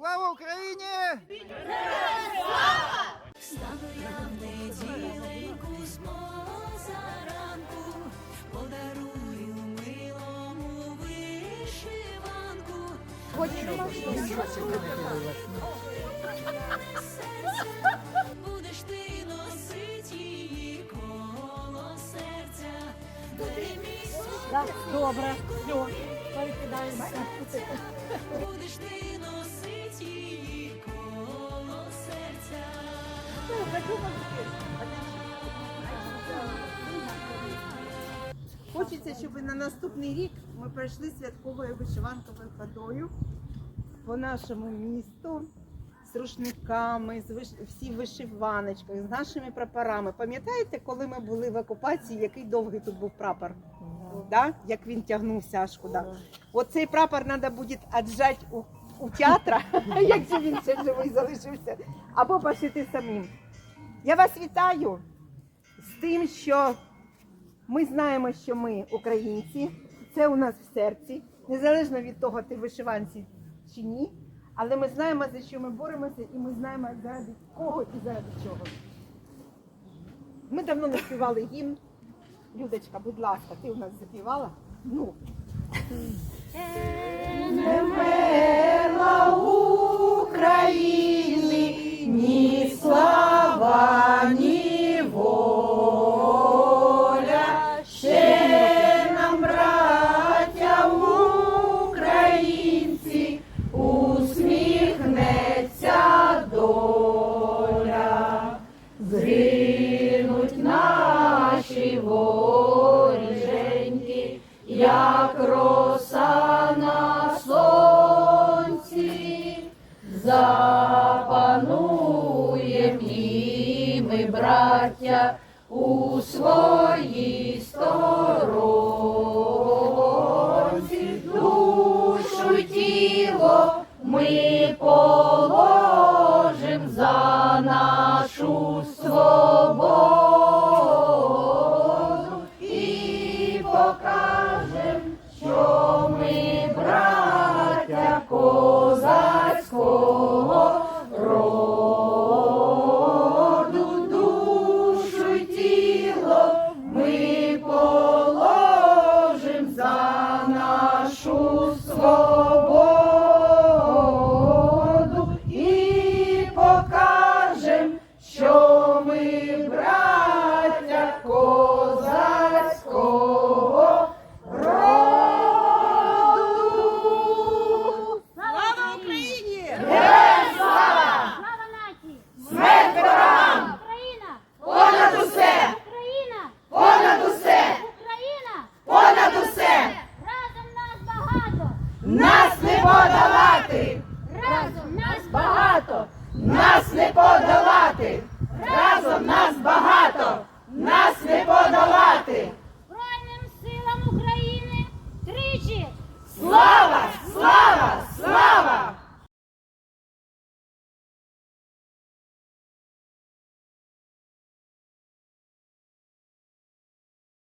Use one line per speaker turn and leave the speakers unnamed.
Слава Україні!
Стану я в неділеньку з позаранку, подарую милому вишиванку. Будеш ти носить її коло серця,
Добре, все, перекидаємося.
Будеш ти носить її коло серця.
Хочеться, щоб на наступний рік ми пройшли святковою вишиванковою ходою по нашому місту з рушниками, з виш... всі в вишиваночках, з нашими прапорами. Пам'ятаєте, коли ми були в окупації, який довгий тут був прапор? Да? Як він тягнувся аж куди? Оцей прапор треба буде віджати у, у театра, якщо він ще живий залишився, або пошити самим. Я вас вітаю з тим, що ми знаємо, що ми українці, це у нас в серці, незалежно від того, ти вишиванці чи ні. Але ми знаємо, за що ми боремося, і ми знаємо, заради кого і заради чого. Ми давно не співали гімн. Людочка, будь ласка, ти у нас запівала? Ну. Зринуть наші воріженьки, як роса на сонці, запануєм і ми, браття, у своїй сторонці, душу тіло ми положим за нашу і Нас не подолати!
Разом нас
Багато! Нас не подолати!